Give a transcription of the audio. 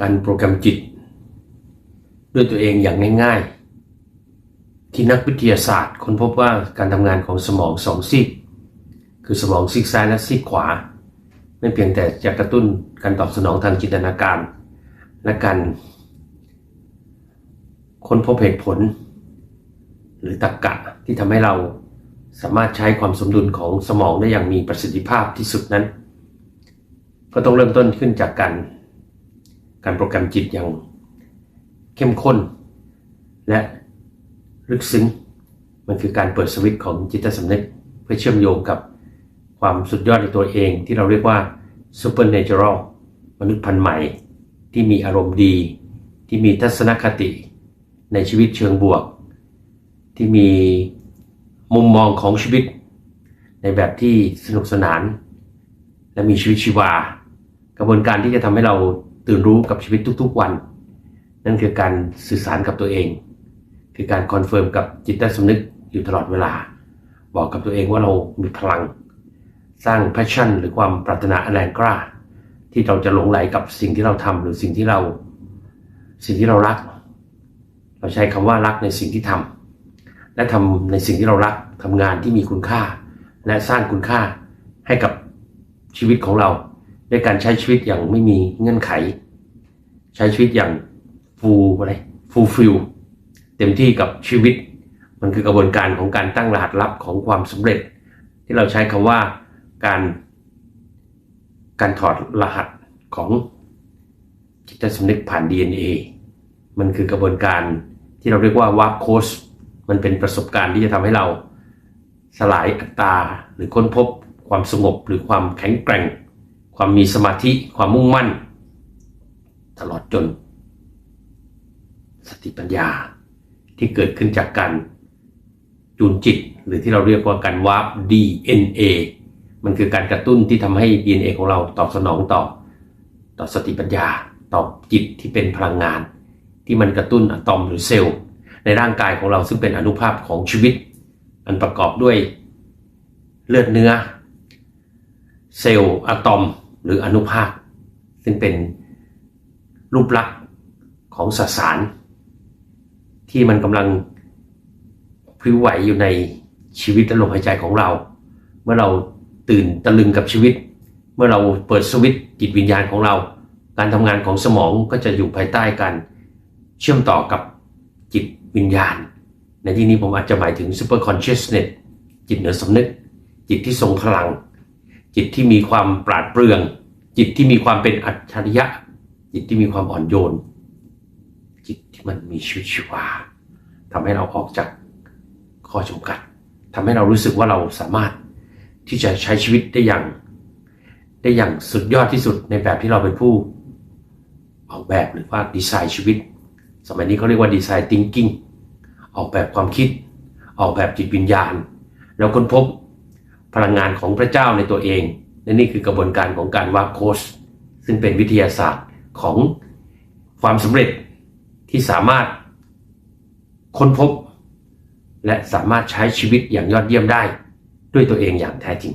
การโปรแกรมจิต ด้วยตัวเองอย่างง่ายๆ ที่นักวิทยาศาสตร์ค้นพบว่าการทำงานของสมองสองซีกคือสมองซีกซ้ายและซีกขวา ไม่เพียงแต่จะกระตุ้นการตอบสนองทางจินตนาการ และการค้นพบเหตุผล หรือตรรกกะที่ทำให้เราสามารถใช้ความสมดุลของสมองได้อย่างมีประสิทธิภาพที่สุดนั้น ก็ต้องเริ่มต้นขึ้นจากการ การโปรแกรมจิตอย่างเข้มข้น และลึกซึ้ง มันคือการเปิดสวิตช์ของจิตสำนึก เพื่อเชื่อมโยงกับความสุดยอดในตัวเองที่เราเรียกว่า supernatural มนุษย์พันธุ์ใหม่ ที่มีอารมณ์ดี ที่มีทัศนคติ ในชีวิตเชิงบวก ที่มีมุมมองของชีวิต ในแบบที่สนุกสนาน และมีชีวิตชีวากระบวนการที่จะทำให้เรา ตื่นรู้กับชีวิตทุกๆวัน นั่นคือการสื่อสารกับตัวเอง คือการคอนเฟิร์มกับจิตใต้สำนึกอยู่ตลอดเวลา บอกกับตัวเองว่าเรามีพลัง สร้างแพชชั่น หรือความปรารถนาอันแรงกล้า ที่เราจะหลงไหลกับสิ่งที่เราทำหรือสิ่งที่เรา สิ่งที่เรารัก เราใช้คำว่ารักในสิ่งที่ทำและทำในสิ่งที่เรารักทำงานที่มีคุณค่า และสร้างคุณค่าให้กับชีวิตของเรา ด้วยการใช้ชีวิตอย่างไม่มีเงื่อนไข ใช้ชีวิตอย่างฟูอะไรฟูฟิลเต็มที่กับชีวิต มันคือกระบวนการของการตั้งรหัสลับของความสำเร็จ ที่เราใช้คำว่าการการถอดรหัสของจิตสำนึกผ่าน DNA มันคือกระบวนการที่เราเรียกว่าวาร์ปโค้ชมันเป็นประสบการณ์ที่จะทำให้เราสลายอัตราหรือค้นพบความสงบหรือความแข็งแกร่ง ความมีสมาธิความมุ่งมั่น ตลอดจน สติปัญญาที่เกิดขึ้นจากการจูนจิต หรือที่เราเรียกว่าการวาร์ป DNA มันคือการกระตุ้นที่ทำให้ DNA ของเราตอบสนองต่อ ต่อสติปัญญาต่อจิตที่เป็นพลังงาน ที่มันกระตุ้นอะตอมหรือเซลล์ ในร่างกายของเราซึ่งเป็นอนุภาพของชีวิต อันประกอบด้วยเลือดเนื้อ เซลล์อะตอม หรืออนุภาค ซึ่งเป็นรูปลักษณ์ของสสาร ที่มันกำลังพลิ้วไหวอยู่ในชีวิตและลมหายใจของเรา เมื่อเราตื่นตะลึงกับชีวิต เมื่อเราเปิดสวิตจิตวิญญาณของเรา การทำงานของสมองก็จะอยู่ภายใต้การเชื่อมต่อกับจิตวิญญาณ ในที่นี้ผมอาจจะหมายถึง super consciousness จิตเหนือสำนึก จิตที่ทรงพลัง จิตที่มีความปราดเปรื่อง จิตที่มีความเป็นอัจฉริยะ จิตที่มีความอ่อนโยน จิตที่มันมีชีวิตชีวาทำให้เราออกจากข้อจำกัดทำให้เรารู้สึกว่าเราสามารถที่จะใช้ชีวิตได้อย่าง ได้อย่างสุดยอดที่สุดในแบบที่เราเป็นผู้ออกแบบหรือว่าดีไซน์ชีวิต สมัยนี้เขาเรียกว่าดีไซน์ thinking ออกแบบความคิด ออกแบบจิตวิญญาณ แล้วค้นพบ พลังงานของพระเจ้าในตัวเองและนี่คือกระบวนการของการวาร์โค้ชซึ่งเป็นวิทยาศาสตร์ของความสำเร็จที่สามารถค้นพบ และสามารถใช้ชีวิตอย่างยอดเยี่ยมได้ด้วยตัวเองอย่างแท้จริง